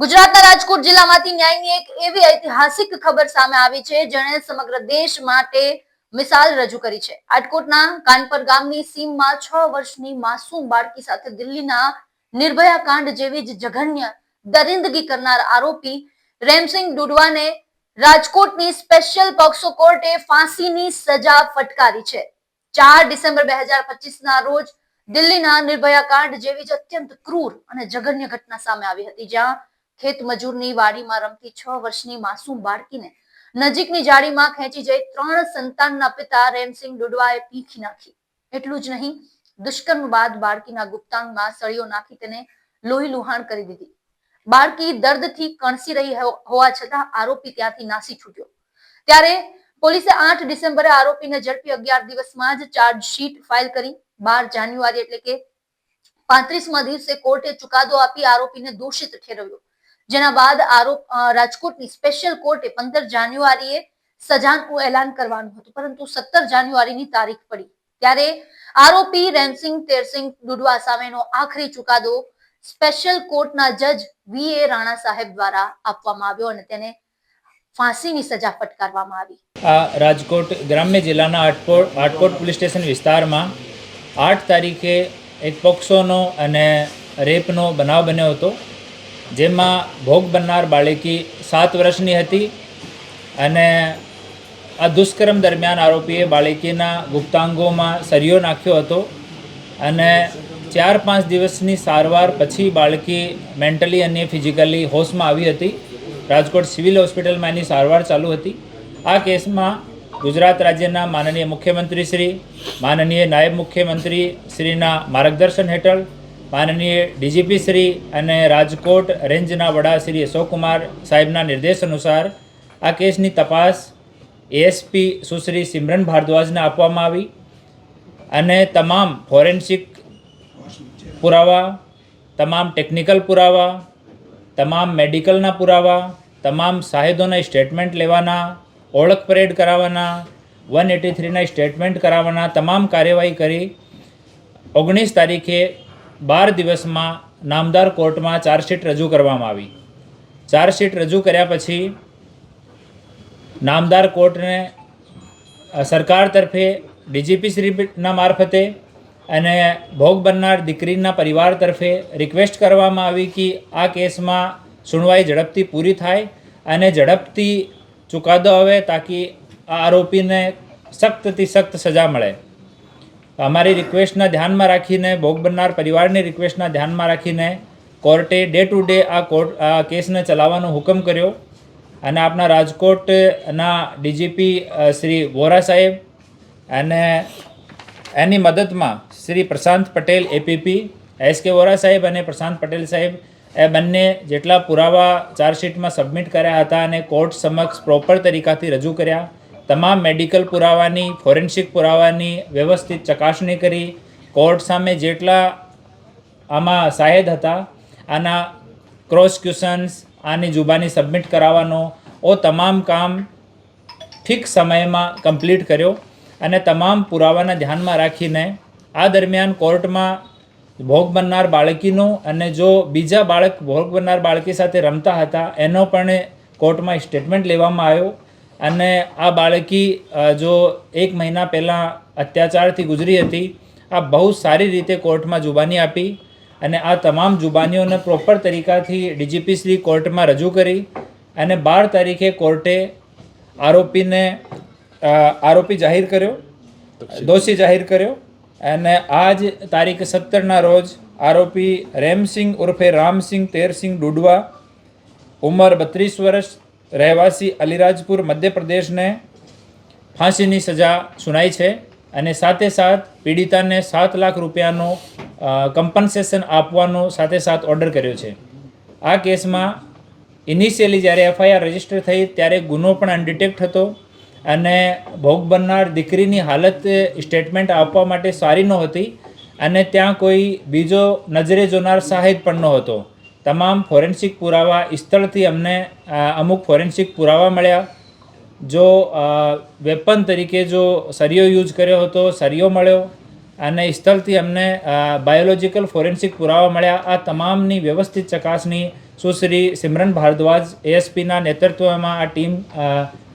ગુજરાતના રાજકોટ જિલ્લામાંથી ન્યાયની એક એવી ઐતિહાસિક ખબર સામે આવી છે, જેણે સમગ્ર દેશ માટે મિસાલ રજૂ કરી છે. રાજકોટના કાનપર ગામની સીમમાં છ વર્ષની માસૂમ બાળકી સાથે દિલ્હીના નિર્ભયા કાંડ જેવી જ જઘન્ય દરિંદગી કરનાર આરોપી રેમસિંગ ડુડવાને રાજકોટની સ્પેશિયલ પોક્સો કોર્ટે ફાંસીની સજા ફટકારી છે. ચાર ડિસેમ્બર બે હજાર પચીસના રોજ દિલ્હીના નિર્ભયા કાંડ જેવી જ અત્યંત ક્રૂર અને જઘન્ય ઘટના સામે આવી હતી, જ્યાં ખેત મજૂરની વાડીમાં રમતી છ વર્ષની માસૂમ બાળકીને નજીકની જાળીમાં ખેંચી જઈ ત્રણ સંતાનના પિતા રેમસિંહ ડુડવાએ પીખી નાખી. એટલું જ નહીં, દુષ્કર્મ બાદ બાળકીના ગુપ્તાંગમાં સળીઓ નાખી તેને લોહી લુહાણ કરી દીધી. બાળકી દર્દથી કણસી રહી હોવા છતાં આરોપી ત્યાંથી નાસી છૂટ્યો. ત્યારે પોલીસે આઠ ડિસેમ્બરે આરોપીને ઝડપી અગિયાર દિવસમાં જ ચાર્જશીટ ફાઇલ કરી. બાર જાન્યુઆરી એટલે કે પાંત્રીસમાં દિવસે કોર્ટે ચુકાદો આપી આરોપીને દોષિત ઠેરવ્યો. જેના બાદ આરોપ રાજકોટની સ્પેશિયલ કોર્ટે પંદર જાન્યુઆરીએ સજાનું એલાન કરવાનું હતું. પરંતુ સત્તર જાન્યુઆરીની તારીખ પડી. ત્યારે આરોપી રેમસિંગ તેરસિંગ ડુડવા સામેનો આખરી ચુકાદો સ્પેશિયલ કોર્ટના જજ વી એ રાણા સાહેબ દ્વારા આપવામાં આવ્યો અને તેને ફાંસીની સજા ફટકારવામાં આવી. આ રાજકોટ ગ્રામ્ય જિલ્લાના આટકોટ આટકોટ પોલીસ સ્ટેશન વિસ્તારમાં આઠ તારીખે એક પોક્સોનો અને રેપનો બનાવ બન્યો હતો. જેમાં ભોગ બનનાર બાળકી સાત વર્ષની હતી અને આ દુષ્કર્મ દરમિયાન આરોપીએ બાળકીના ગુપ્તાંગોમાં સરિયો નાખ્યો હતો અને ચાર પાંચ દિવસની સારવાર પછી બાળકી મેન્ટલી અને ફિઝિકલી હોશમાં આવી હતી. રાજકોટ સિવિલ હોસ્પિટલમાં એની સારવાર ચાલુ હતી. આ કેસમાં ગુજરાત રાજ્યના માનનીય મુખ્યમંત્રી શ્રી, માનનીય નાયબ મુખ્યમંત્રી શ્રીના માર્ગદર્શન હેઠળ માનનીય ડીજીપી શ્રી અને રાજકોટ રેન્જના વડા શ્રી અશોકકુમાર સાહેબના નિર્દેશ અનુસાર આ કેસની તપાસ એએસપી સુશ્રી સિમરન ભારદ્વાજને આપવામાં આવી અને તમામ ફોરેન્સિક પુરાવા, તમામ ટેકનિકલ પુરાવા, તમામ મેડિકલના પુરાવા, તમામ સાહેદોના સ્ટેટમેન્ટ લેવાના, ઓળખ પરેડ કરાવવાના, વન એટી થ્રીના સ્ટેટમેન્ટ કરાવવાના, તમામ કાર્યવાહી કરી ઓગણીસ તારીખે બાર દિવસમાં નામદાર કોર્ટમાં ચાર્જશીટ રજૂ કરવામાં આવી. ચાર્જશીટ રજૂ કર્યા પછી નામદાર કોર્ટને સરકાર તરફે ડીજીપી શ્રીના મારફતે અને ભોગ બનનાર દીકરીના પરિવાર તરફે રિક્વેસ્ટ કરવામાં આવી કે આ કેસમાં સુનવાઈ ઝડપથી પૂરી થાય અને ઝડપથી ચુકાદો આવે તાકી આ આરોપીને સખ્તથી સખ્ત સજા મળે. અમારી રિક્વેસ્ટના ધ્યાનમાં રાખીને, ભોગ બનનાર પરિવારની રિક્વેસ્ટના ધ્યાનમાં રાખીને કોર્ટે ડે ટુ ડે આ કોર્ટ, આ કેસને ચલાવવાનો હુકમ કર્યો. અને આપણા રાજકોટના ડીજીપી શ્રી વોરા સાહેબ અને એની મદદમાં Shri Prashant Patel, APP, S K Vora સાહેબ અને પ્રશાંત પટેલ સાહેબ, એ બંને જેટલા પુરાવા ચાર્જશીટમાં સબમિટ કર્યા હતા અને કોર્ટ સમક્ષ પ્રોપર તરીકાથી રજૂ કર્યા. તમામ મેડિકલ પુરાવાની, ફોરેન્સિક પુરાવાની વ્યવસ્થિત ચકાસણી કરી, કોર્ટ સામે જેટલા આમાં સાહેદ હતા, આના ક્રોસ ક્વેશ્ચન્સ આની જુબાની સબમિટ કરાવવાનો, ઓ તમામ કામ ફિક્સ સમયમાં કમ્પ્લીટ કર્યો અને તમામ પુરાવાના ધ્યાનમાં રાખીને આ દરમિયાન કોર્ટમાં ભોગ બનનાર બાળકીનો અને જો બીજા બાળક ભોગ બનનાર બાળકી સાથે રમતા હતા, એનો પણ કોર્ટમાં સ્ટેટમેન્ટ લેવામાં આવ્યો. અને આ બાળકી જો એક મહિના પહેલાં અત્યાચારથી ગુજરી હતી આ બહુ સારી રીતે કોર્ટમાં જુબાની આપી અને આ તમામ જુબાનીઓને પ્રોપર તરીકાથી ડીજીપી શ્રી કોર્ટમાં રજૂ કરી અને બાર તારીખે કોર્ટે આરોપીને આરોપી જાહેર કર્યો દોષી. જાહેર કર્યો અને આજ તારીખ સત્તરના રોજ આરોપી રેમસિંગ ઉર્ફે રામસિંગ તેરસિંગ ડુડવા ઉંમર બત્રીસ વર્ષ રહેવાસી અલીરાજપુર મધ્યપ્રદેશને ફાંસીની સજા સુનાઈ છે અને સાથે સાથ પીડિતાને સાત લાખ રૂપિયાનો કમ્પન્સેશન આપવાનો સાથે સાથ ઓર્ડર કર્યો છે. આ કેસમાં ઇનિશિયલી જ્યારે એફઆઈઆર રજિસ્ટર થઈ ત્યારે ગુનો પણ અનડિટેક્ટ હતો અને ભોગ બનનાર દીકરીની હાલત સ્ટેટમેન્ટ આપવા માટે સારી નહોતી અને ત્યાં કોઈ બીજો નજરે જોનાર સાહેબ પણ નહોતો. તમામ ફોરેન્સિક પુરાવા સ્થળથી અમને અમુક ફોરેન્સિક પુરાવા મળ્યા. જો વેપન તરીકે જો સરિયો યુઝ કર્યો હતો, સરિયો મળ્યો અને સ્થળથી અમને બાયોલોજિકલ ફોરેન્સિક પુરાવા મળ્યા. આ તમામની વ્યવસ્થિત ચકાસણી સુશ્રી સિમરન ભારદ્વાજ એએસપીના નેતૃત્વમાં આ ટીમ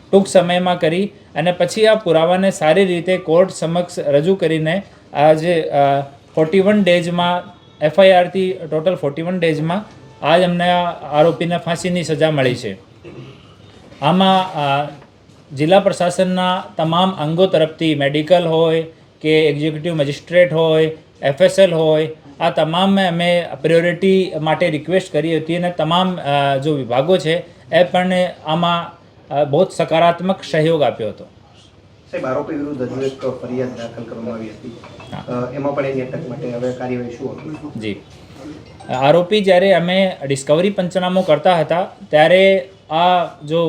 ટૂંક સમયમાં કરી અને પછી આ પુરાવાને સારી રીતે કોર્ટ સમક્ષ રજૂ કરીને આ જે ફોર્ટી વન ડેઝમાં એફઆઈઆરથી ટોટલ ફોર્ટી વન ડેઝમાં આજ અમને આરોપીને ફાંસીની સજા મળી છે. આમાં જિલ્લા પ્રશાસનના તમામ અંગો તરફથી મેડિકલ હોય કે એક્ઝિક્યુટિવ મેજિસ્ટ્રેટ હોય, એફએસએલ હોય, આ તમામ અમે પ્રિયોરિટી માટે રિક્વેસ્ટ કરી હતી અને તમામ જો વિભાગો છે, એ પણ આમાં બહુ સકારાત્મક સહયોગ આપ્યો હતો. સાહેબ, આરોપી વિરુદ્ધ હજુ એક ફરિયાદ દાખલ કરવામાં આવી હતી. એમાં પણ એની અટક માટે હવે કાર્યવાહી શું જી. આરોપી જ્યારે અમે ડિસ્કવરી પંચનામો કરતા હતા, ત્યારે આ જો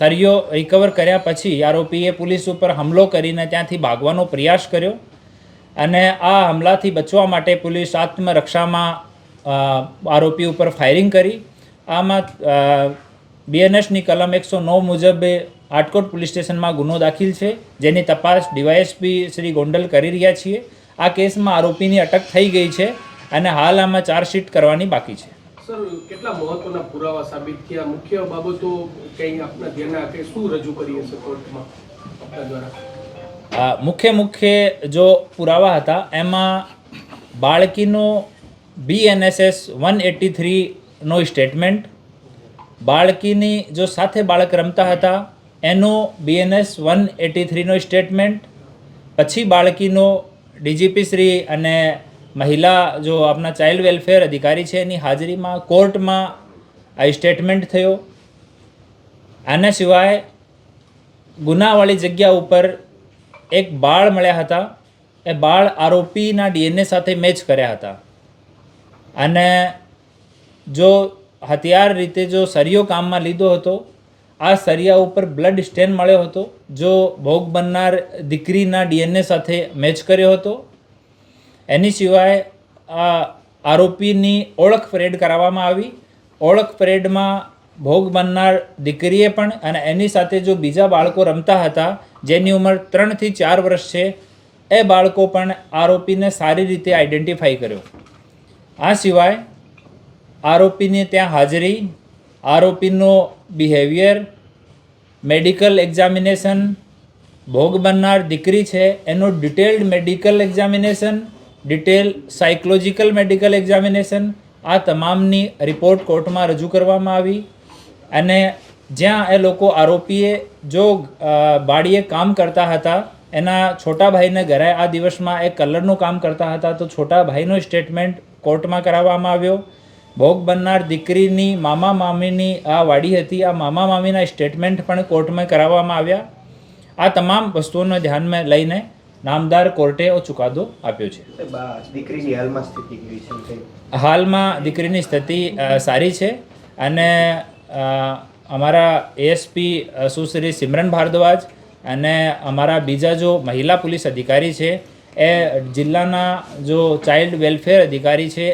સરિયો રિકવર કર્યા પછી આરોપીએ પોલીસ ઉપર હુમલો કરીને ત્યાંથી ભાગવાનો પ્રયાસ કર્યો અને આ હુમલાથી બચવા માટે પોલીસ આત્મરક્ષામાં આરોપી ઉપર ફાયરિંગ કરી. આમાં બીએનએસની કલમ એકસો નવ મુજબ આટકોટ પોલીસ સ્ટેશનમાં ગુનો દાખલ છે જેની તપાસ ડીવાયએસપી શ્રી ગોંડલ કરી રહ્યા છીએ. આ કેસમાં આરોપીની અટક થઈ ગઈ છે અને હાલ આમાં ચાર્જશીટ કરવાની બાકી છે. સર કેટલા મહત્વના પુરાવા સાબિત થયા? મુખ્ય બાબતો કંઈ આપના ધ્યાન આપે? શું રજૂ કરી હશે કોર્ટમાં આપના દ્વારા? મુખ્ય મુખ્ય જો પુરાવા હતા એમાં બાળકીનો બીએનએસએસ વન એટી થ્રીનો સ્ટેટમેન્ટ બાળકીની જો સાથે બાળક રમતા હતા એનો બીએનએસ વન એટી થ્રીનો સ્ટેટમેન્ટ પછી બાળકીનો ડીજીપી શ્રી અને મહિલા જો આપણા ચાઇલ્ડ વેલફેર અધિકારી છે, એની હાજરીમાં કોર્ટમાં આ સ્ટેટમેન્ટ થયો. આના સિવાય ગુનાવાળી જગ્યા ઉપર એક બાળ મળ્યા હતા. એ બાળ આરોપીના ડીએનએ સાથે મેચ કર્યા હતા. અને જો હથિયાર રીતે જો સરિયો કામમાં લીધો હતો આ સરિયા ઉપર બ્લડ સ્ટેન મળ્યો હતો, જો ભોગ બનનાર દીકરીના ડીએનએ સાથે મેચ કર્યો હતો. એની સિવાય આ આરોપીની ઓળખ પરેડ કરાવવામાં આવી. ઓળખ પરેડમાં ભોગ બનનાર દીકરીએ પણ અને એની સાથે જો બીજા બાળકો રમતા હતા, જેની ઉંમર ત્રણથી ચાર વર્ષ છે, એ બાળકો પણ આરોપીને સારી રીતે આઈડેન્ટિફાઈ કર્યો. આ સિવાય આરોપીની ત્યાં હાજરી આરોપીનો બિહેવિયર મેડિકલ એક્ઝામિનેશન ભોગ બનનાર દીકરી છે, એનું detailed medical examination detail psychological medical examination આ તમામની રિપોર્ટ કોર્ટમાં રજૂ કરવામાં આવી. અને જ્યાં એ લોકો આરોપીએ જો બાળીએ કામ કરતા હતા, એના છોટા ભાઈને ઘરે આ દિવસમાં એ કલરનું કામ કરતા હતા, તો છોટા ભાઈનો સ્ટેટમેન્ટ કોર્ટમાં કરાવવામાં આવ્યો. ભોગ બનનાર દીકરીની મામા મામીની આ વાડી હતી. આ મામા મામીના સ્ટેટમેન્ટ પણ કોર્ટમાં કરાવવામાં આવ્યા. આ તમામ વસ્તુઓને ધ્યાનમાં લઈને નામદાર કોર્ટે ચુકાદો આપ્યો છે. દીકરીની હાલમાં સ્થિતિ કેવી છે હાલમાં દીકરીની સ્થિતિ સારી છે અને અમારા એએસપી સુશ્રી સિમરન ભારદ્વાજ અને અમારા બીજા જો મહિલા પોલીસ અધિકારી છે એ જિલ્લાના જો ચાઇલ્ડ વેલફેર અધિકારી છે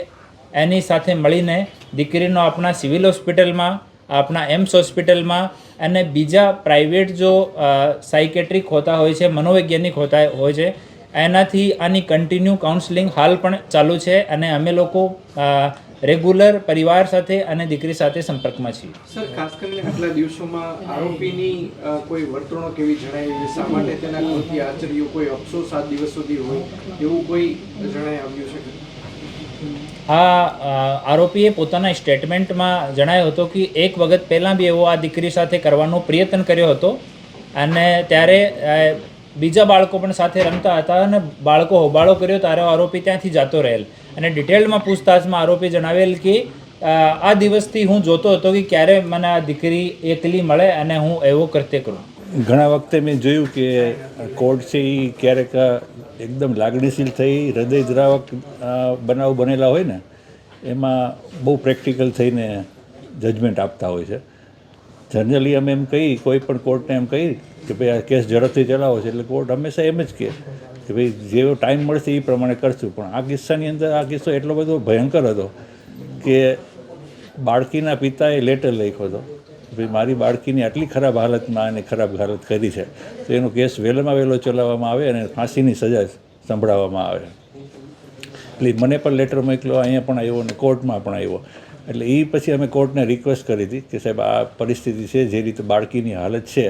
એની સાથે મળીને દીકરીનો આપણા સિવિલ હોસ્પિટલમાં, આપણા એમ્સ હોસ્પિટલમાં અને બીજા પ્રાઇવેટ જો સાયકેટ્રિક હોતા હોય છે, મનોવૈજ્ઞાનિક હોતા હોય છે, એનાથી આની કન્ટિન્યુ કાઉન્સલિંગ હાલ પણ ચાલુ છે અને અમે લોકો રેગ્યુલર પરિવાર સાથે અને દીકરી સાથે સંપર્કમાં છીએ. સર, ખાસ કરીને આટલા દિવસોમાં આરોપીની કોઈ વર્તણૂક એવી જણાવી શા માટે તેના કૃત્ય આચર્યું? કોઈ અફસોસ સાત દિવસ સુધી હોય? એવું કોઈ જણાય આવ્યું છે? આ આરોપીએ પોતાના સ્ટેટમેન્ટમાં જણાવ્યો હતો કે એક વખત પહેલાં બી એવો આ દીકરી સાથે કરવાનો પ્રયત્ન કર્યો હતો અને ત્યારે બીજા બાળકો પણ સાથે રમતા હતા અને બાળકો હોબાળો કર્યો, ત્યારે આરોપી ત્યાંથી જતો રહેલ. અને ડિટેલમાં પૂછતાછમાં આરોપી જણાવેલ કે આ દિવસથી હું જોતો હતો કે ક્યારે મને આ દીકરી એકલી મળે અને હું એવો કૃત્ય કરું. ઘણા વખતે મેં જોયું કે કોર્ટ છે એ ક્યારેક એકદમ લાગણીશીલ થઈ હૃદયદ્રાવક અ, બનાવ બનેલા હોય ને એમાં બહુ પ્રેક્ટિકલ થઈને જજમેન્ટ આપતા હોય છે. જનરલી અમે એમ કહી કોઈ પણ કોર્ટને એમ કહી કે ભાઈ આ કેસ ઝડપથી ચલાવો છે એટલે કોર્ટ હંમેશા એમ જ કહે કે ભાઈ જેવો ટાઈમ મળશે એ પ્રમાણે કરશું. પણ આ કિસ્સાની અંદર આ કિસ્સો એટલો બધો ભયંકર હતો કે બાળકીના પિતાએ લેટર લખ્યો હતો. ભાઈ, મારી બાળકીની આટલી ખરાબ હાલતમાં અને ખરાબ હાલત કરી છે. તો એનો કેસ વહેલામાં વહેલો ચલાવવામાં આવે અને ફાંસીની સજા સંભળાવવામાં આવે. એટલે મને પણ લેટર મોકલ્યો અહીંયા પણ આવ્યો અને કોર્ટમાં પણ આવ્યો. એટલે એ પછી અમે કોર્ટને રિક્વેસ્ટ કરી હતી કે સાહેબ, આ પરિસ્થિતિ છે, જે રીતે બાળકીની હાલત છે,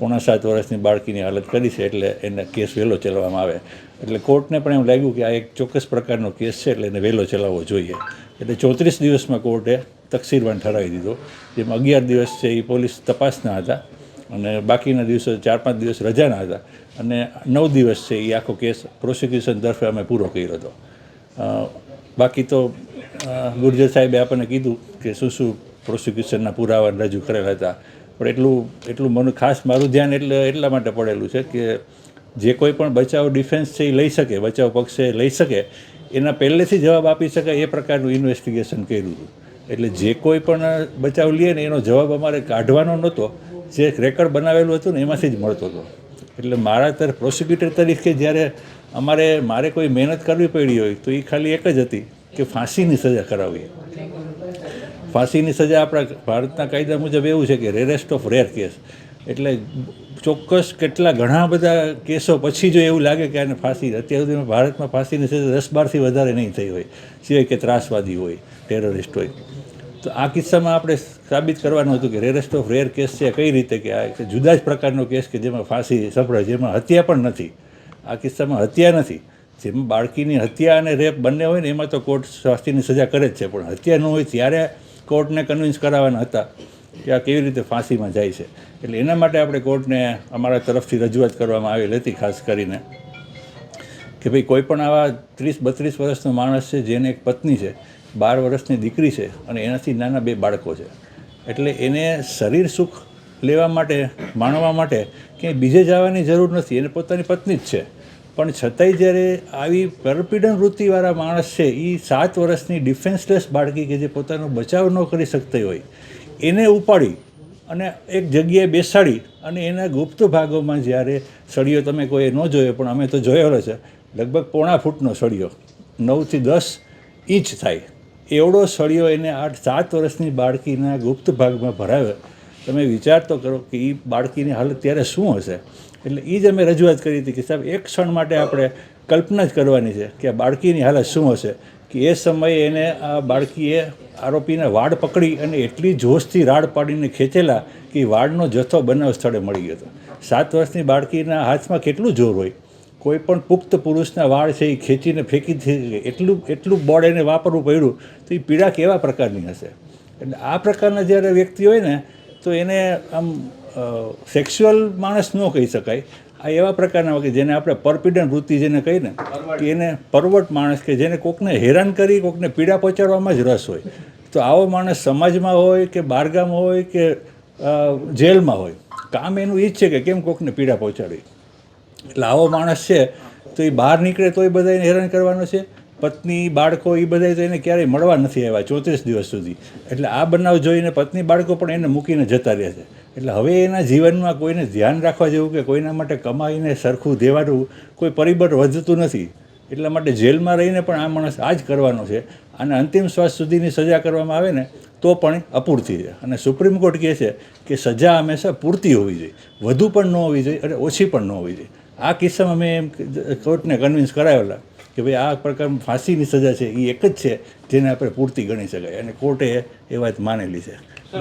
પોણા સાત વર્ષની બાળકીની હાલત કરી છે, એટલે એને કેસ વહેલો ચલાવવામાં આવે. એટલે કોર્ટને પણ એમ લાગ્યું કે આ એક ચોક્કસ પ્રકારનો કેસ છે, એટલે એને વહેલો ચલાવવો જોઈએ. એટલે ચોત્રીસ દિવસમાં કોર્ટે તકસીરવાન ઠરાવી દીધો. જેમાં અગિયાર દિવસ છે એ પોલીસ તપાસના હતા અને બાકીના દિવસો ચાર પાંચ દિવસ રજાના હતા. અને નવ દિવસ છે એ આખો કેસ પ્રોસિક્યુશન તરફે અમે પૂરો કર્યો હતો. બાકી તો ગુર્જર સાહેબે આપણને કીધું કે શું શું પ્રોસિક્યુશનના પુરાવા રજૂ કરેલા હતા. પણ એટલું એટલું મને ખાસ મારું ધ્યાન એટલે, એટલા માટે પડેલું છે કે જે કોઈ પણ બચાવ ડિફેન્સ છે એ લઈ શકે, બચાવ પક્ષે લઈ શકે, એના પહેલેથી જવાબ આપી શકાય એ પ્રકારનું ઇન્વેસ્ટિગેશન કર્યું હતું. એટલે જે કોઈ પણ બચાવ લઈએ ને એનો જવાબ અમારે કાઢવાનો નહોતો. જે રેકર્ડ બનાવેલું હતું ને એમાંથી જ મળતો હતો. એટલે મારા તરફ પ્રોસિક્યુટર તરીકે જ્યારે અમારે, મારે કોઈ મહેનત કરવી પડી હોય તો એ ખાલી એક જ હતી કે ફાંસીની સજા કરાવીએ. ફાંસીની સજા આપણા ભારતના કાયદા મુજબ એવું છે કે રેરેસ્ટ ઓફ રેર કેસ એટલે ચોક્કસ કેટલા ઘણા બધા કેસો પછી જો એવું લાગે કે આને ફાંસી, અત્યાર સુધીમાં ભારતમાં ફાંસીની સજા દસ બારથી વધારે નહીં થઈ હોય, સિવાય કે ત્રાસવાદી હોય, ટેરરિસ્ટ હોય. તો આ કિસ્સામાં આપણે સાબિત કરવાનું હતું કે રેરેસ્ટ ઓફ રેર કેસ છે કઈ રીતે કે આ જુદા જ પ્રકારનો કેસ કે જેમાં ફાંસી સફળ જેમાં હત્યા પણ નથી. આ કિસ્સામાં હત્યા નથી. જેમાં બાળકીની હત્યા અને રેપ બંને હોય ને, એમાં તો કોર્ટ ફાંસીની સજા કરે જ છે, પણ હત્યા ન હોય ત્યારે કોર્ટને કન્વિન્સ કરાવવાના હતા. કે આ કેવી રીતે ફાંસીમાં જાય છે. એટલે એના માટે આપણે કોર્ટને અમારા તરફથી રજૂઆત કરવામાં આવેલી હતી, ખાસ કરીને કે ભાઈ કોઈ પણ આવા ત્રીસ બત્રીસ વર્ષનો માણસ છે, જેને એક પત્ની છે, બાર વર્ષની દીકરી છે અને એનાથી નાના બે બાળકો છે. એટલે એને શરીર સુખ લેવા માટે, માણવા માટે ક્યાંય બીજે જવાની જરૂર નથી. એને પોતાની પત્ની જ છે. પણ છતાંય જ્યારે આવી પરપીડન વૃત્તિવાળા માણસ છે એ સાત વર્ષની ડિફેન્સલેસ બાળકી કે જે પોતાનો બચાવ ન કરી શકતી હોય એને ઉપાડી અને એક જગ્યાએ બેસાડી અને એના ગુપ્ત ભાગોમાં જ્યારે સળિયો તમે કોઈ ન જોયો, પણ અમે તો જોયેલો છે, લગભગ પોણા ફૂટનો સળિયો, નવથી દસ ઇંચ થાય. એવડો સળિયો એને આઠ, સાત વર્ષની બાળકીના ગુપ્ત ભાગમાં ભરાવે તમે વિચાર તો કરો કે એ બાળકીની હાલત ત્યારે શું હશે? એટલે એ જ અમે રજૂઆત કરી હતી કે સાહેબ, એક ક્ષણ માટે આપણે કલ્પના જ કરવાની છે કે આ બાળકીની હાલત શું હશે? કે એ સમયે એને આ બાળકીએ આરોપીને વાડ પકડી અને એટલી જોશથી રાડ પાડીને ખેંચેલા કે વાડનો જથ્થો બનાવ સ્થળે મળી ગયો હતો. સાત વર્ષની બાળકીના હાથમાં કેટલું જોર હોય? કોઈ પણ પુખ્ત પુરુષના વાળ છે એ ખેંચીને ફેંકી એટલું એટલું બળ એને વાપરવું પડ્યું તો એ પીડા કેવા પ્રકારની હશે? એટલે આ પ્રકારના જ્યારે વ્યક્તિ હોય ને, તો એને આમ સેક્સ્યુઅલ માણસ ન કહી શકાય. આ એવા પ્રકારના કે જેને આપણે પરપીડન વૃત્તિ જેને કહીને કે એને પરવટ માણસ કે જેને કોકને હેરાન કરી કોકને પીડા પહોંચાડવામાં જ રસ હોય. તો આવો માણસ સમાજમાં હોય કે બારગામ હોય કે જેલમાં હોય કામ એનું એ જ છે કે કેમ કોકને પીડા પહોંચાડવી એટલે આવો માણસ છે તો એ બહાર નીકળે તો એ બધાને હેરાન કરવાનો છે. પત્ની, બાળકો એ બધા તો એને ક્યારેય મળવા નથી આવ્યા ચોત્રીસ દિવસ સુધી. એટલે આ બનાવ જોઈને પત્ની, બાળકો પણ એને મૂકીને જતા રહે છે. એટલે હવે એના જીવનમાં કોઈને ધ્યાન રાખવા જેવું કે કોઈના માટે કમાઈને સરખું દેવાનું કોઈ પરિબળ વધતું નથી. એટલા માટે જેલમાં રહીને પણ આ માણસ આ જ કરવાનો છે. અને અંતિમ શ્વાસ સુધીની સજા કરવામાં આવે ને, તો પણ અપૂરતી છે. અને સુપ્રીમ કોર્ટ કહે છે કે સજા હંમેશા પૂરતી હોવી જોઈએ. વધુ પણ ન હોવી જોઈએ અને ઓછી પણ ન હોવી જોઈએ. આ કિસ્સામાં મેં એમ કોર્ટને કન્વિન્સ કરાવેલા. કે ભાઈ આ પ્રકારની ફાંસીની સજા છે એ એક જ છે જેને આપણે પૂરતી ગણી શકાય. અને કોર્ટે એ વાત માનેલી છે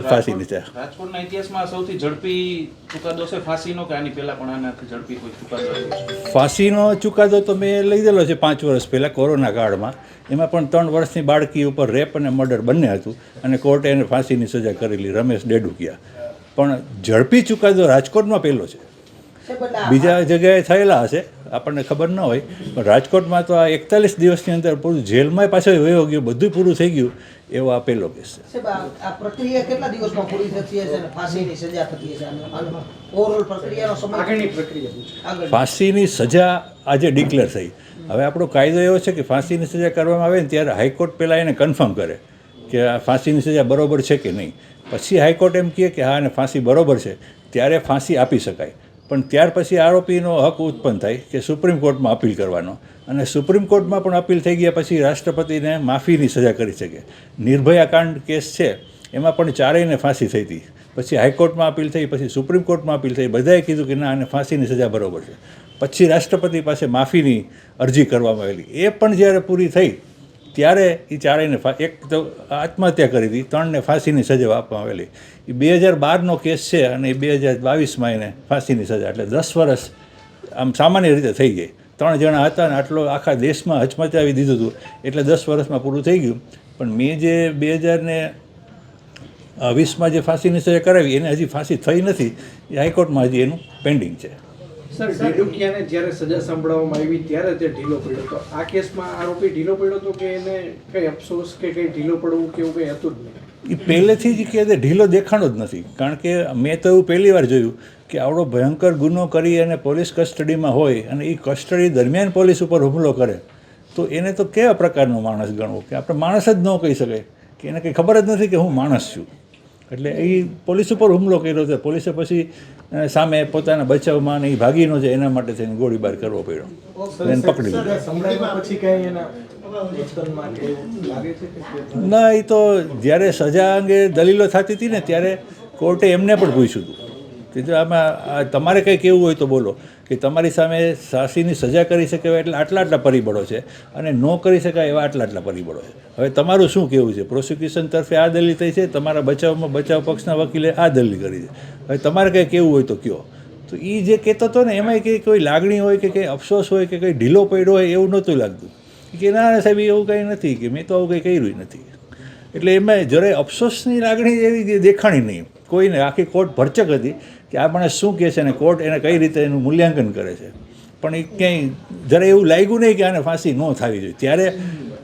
ફાંસીની છે રાજકોટના ઇતિહાસમાં સૌથી ઝડપી ચુકાદો છે ફાંસીનો કે આની પહેલા પણ આનાથી ઝડપી કોઈ ચુકાદો ફાંસીનો ચુકાદો તો મેં લઈ લીધેલો છે પાંચ વર્ષ પહેલાં કોરોના કાળમાં. એમાં પણ ત્રણ વર્ષની બાળકી ઉપર રેપ અને મર્ડર બંને હતું અને કોર્ટે એને ફાંસીની સજા કરેલી રમેશ ડેડુકિયા. પણ ઝડપી ચુકાદો રાજકોટમાં પહેલો છે. બીજા જગ્યાએ થયેલા હશે. આપણને ખબર ન હોય પણ રાજકોટમાં તો આ એકતાલીસ દિવસની અંદર પૂરું જેલમાં પાછો વયો ગયો બધું પૂરું થઈ ગયું એવો આ પહેલો કેસ છે. સાહેબ આ આ પ્રક્રિયા કેટલા દિવસમાં પૂરી થતી હશે ફાંસીની સજા થતી હશે? ફાંસીની આજે ડિક્લેર થઈ. હવે આપણો કાયદો એવો છે કે ફાંસીની સજા કરવામાં આવે ને ત્યારે હાઈકોર્ટ પહેલાં એને કન્ફર્મ કરે કે આ ફાંસીની સજા બરોબર છે કે નહીં. પછી હાઈકોર્ટ એમ કહે કે હા અને ફાંસી બરોબર છે. ત્યારે ફાંસી આપી શકાય. પણ ત્યાર પછી આરોપીનો હક ઉત્પન્ન થાય કે સુપ્રીમ કોર્ટમાં અપીલ કરવાનો. અને સુપ્રીમ કોર્ટમાં પણ અપીલ થઈ ગયા પછી રાષ્ટ્રપતિને માફીની સજા કરી શકે. નિર્ભયા કાંડ કેસ છે, એમાં પણ ચારેયને ફાંસી થઈ હતી. પછી હાઈકોર્ટમાં અપીલ થઈ, પછી સુપ્રીમ કોર્ટમાં અપીલ થઈ, બધાએ કીધું કે ના, આને ફાંસીની સજા બરોબર છે. પછી રાષ્ટ્રપતિ પાસે માફીની અરજી કરવામાં આવેલી. એ પણ જ્યારે પૂરી થઈ ત્યારે એ ચારેયને એક તો આત્મહત્યા કરી હતી, ત્રણને ફાંસીની સજા આપવામાં આવેલી. એ બે હજાર બારનો કેસ છે અને એ બે હજાર બાવીસમાં એને ફાંસીની સજા, એટલે દસ વર્ષ આમ સામાન્ય રીતે થઈ ગઈ. ત્રણ જણા હતા અને આટલો આખા દેશમાં હચમચાવી દીધું હતું, એટલે દસ વર્ષમાં પૂરું થઈ ગયું. પણ મેં જે બે હજારને વીસમાં જે ફાંસીની સજા કરાવી, એને હજી ફાંસી થઈ નથી, એ હાઈકોર્ટમાં હજી એનું પેન્ડિંગ છે. સર ડેડુકિયાને જ્યારે સજા સંભળાવવામાં આવી ત્યારે તે ઢીલો પડ્યો હતો. આ કેસમાં આરોપી ઢીલો પડ્યો હતો કે એને કંઈ અફસોસ કે કંઈ ઢીલો પડવું કે એવું કંઈ હતું જ નહીં? એ પહેલેથી જ કે તે ઢીલો દેખાણો જ નથી. કારણ કે મેં તો એવું પહેલી વાર જોયું કે આવડો ભયંકર ગુનો કરી અને પોલીસ કસ્ટડીમાં હોય અને એ કસ્ટડી દરમિયાન પોલીસ ઉપર હુમલો કરે તો એને તો કેવા પ્રકારનો માણસ ગણવો? કે આપણે માણસ જ ન કહી શકાય. કે એને કંઈ ખબર જ નથી કે હું માણસ છું. એટલે એ પોલીસ ઉપર હુમલો કર્યો છે. પોલીસે પછી સામે પોતાના બચાવમાં ને એ ભાગી ન જાય એના માટે થઈને ગોળીબાર કરવો પડ્યો. એને પકડી લીધો. ના એ તો જ્યારે સજા અંગે દલીલો થતી હતી ને ત્યારે કોર્ટે એમને પણ પૂછ્યું હતું. કે જો આમાં તમારે કંઈ કહેવું હોય તો બોલો, કે તમારી સામે સાસીની સજા કરી શકે એટલે આટલા આટલા પરિબળો છે અને ન કરી શકાય એવા આટલા આટલા પરિબળો છે. હવે તમારું શું કહેવું છે? પ્રોસિક્યુશન તરફે આ દલીલ થઈ છે, તમારા બચાવમાં બચાવ પક્ષના વકીલે આ દલીલ કરી છે. હવે તમારે કંઈ કહેવું હોય તો કહો તો એ જે કહેતો હતો ને એમાં કંઈ કોઈ લાગણી હોય કે કંઈ અફસોસ હોય કે કંઈ ઢીલો પડ્યો હોય એવું નહોતું લાગતું. કે ના સાહેબ એવું કંઈ નથી, કે મેં તો આવું કંઈ કર્યું નથી. એટલે એમાં જરાય અફસોસની લાગણી એવી દેખાણી નહીં. કોઈને આખી કોર્ટ ભરચક હતી કે આ માણસ શું કહે છે અને કોર્ટ એને કઈ રીતે એનું મૂલ્યાંકન કરે છે. પણ એ ક્યાંય જરા એવું લાગ્યું નહીં કે આને ફાંસી ન થવી જોઈએ. ત્યારે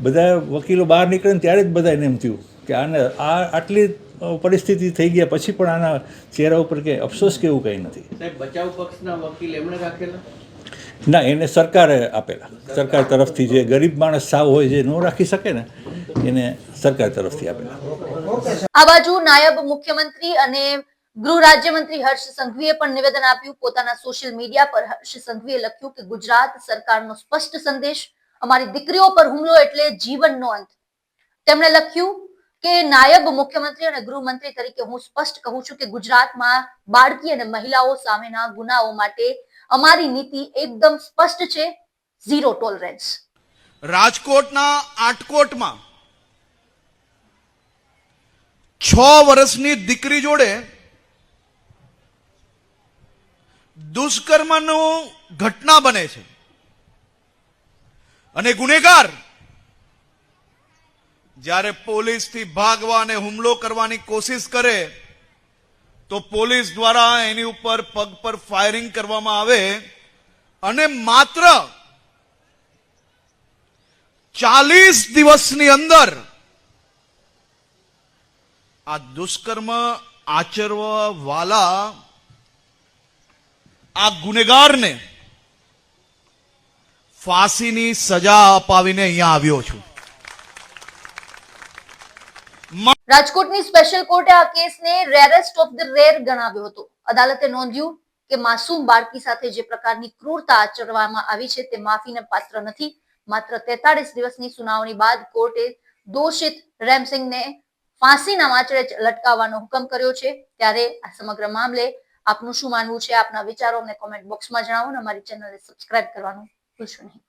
બધા વકીલો બહાર નીકળે ને ત્યારે જ બધાને એમ થયું કે આને આ આટલી પરિસ્થિતિ થઈ ગયા પછી પણ આના ચહેરા ઉપર કંઈ અફસોસ કે એવું કંઈ નથી. બચાવ પક્ષના વકીલ એમણે રાખેલા? ના એને સરકારે આપેલા. સરકાર તરફથી જે ગરીબ માણસ સાવ હોય જે ન રાખી શકે ને એને સરકાર તરફથી આપેલા. આ બાજુ નાયબ મુખ્યમંત્રી અને ગૃહ રાજ્યમંત્રી હર્ષ સંઘવીએ પણ નિવેદન આપ્યું. પોતાના સોશિયલ મીડિયા પર હર્ષ સંઘવીએ લખ્યું કે ગુજરાત સરકારનો સ્પષ્ટ સંદેશ, અમારી દીકરીઓ પર હુમલો એટલે જીવનનો અંત. તેમણે લખ્યું કે નાયબ મુખ્યમંત્રી અને ગૃહમંત્રી તરીકે હું સ્પષ્ટ કહું છું કે ગુજરાતમાં બાળકી અને મહિલાઓ સામેના ગુનાઓ માટે અમારી નીતિ એકદમ સ્પષ્ટ છે ઝીરો ટોલરન્સ રાજકોટના આટકોટમાં છ વર્ષની દીકરી જોડે દુષ્કર્મનું ઘટના બને છે. અને ગુનેગાર જ્યારે પોલીસથી ભાગવા અને હુમલો કરવાની કોશિશ કરે, તો પોલીસ દ્વારા એની ઉપર પગ પર ફાયરિંગ કરવામાં આવે અને માત્ર ચાલીસ દિવસની અંદર આ દુષ્કર્મ આચરવાવાલા વાલા આ ગુનેગારને ફાંસીની સજા અપાવીને અહીંયા આવ્યો છું. રાજકોટની સ્પેશિયલ કોર્ટે આ કેસને રેરેસ્ટ ઓફ ધ રેર ગણાવ્યો હતો. અદાલતે નોંધ્યું કે માસૂમ બાળકી સાથે જે પ્રકારની ક્રૂરતા આચરવામાં આવી છે તે માફીને પાત્ર નથી. માત્ર તેતાળીસ દિવસની સુનાવણી બાદ કોર્ટે દોષિત રેમસિંગને ફાંસીના માચડે લટકાવવાનો હુકમ કર્યો છે. ત્યારે આ સમગ્ર મામલે આપનું શું માનવું છે? આપના વિચારો અમને કોમેન્ટ બોક્સમાં જણાવો અને અમારી ચેનલને સબસ્ક્રાઇબ કરવાનું ભૂલશો નહીં.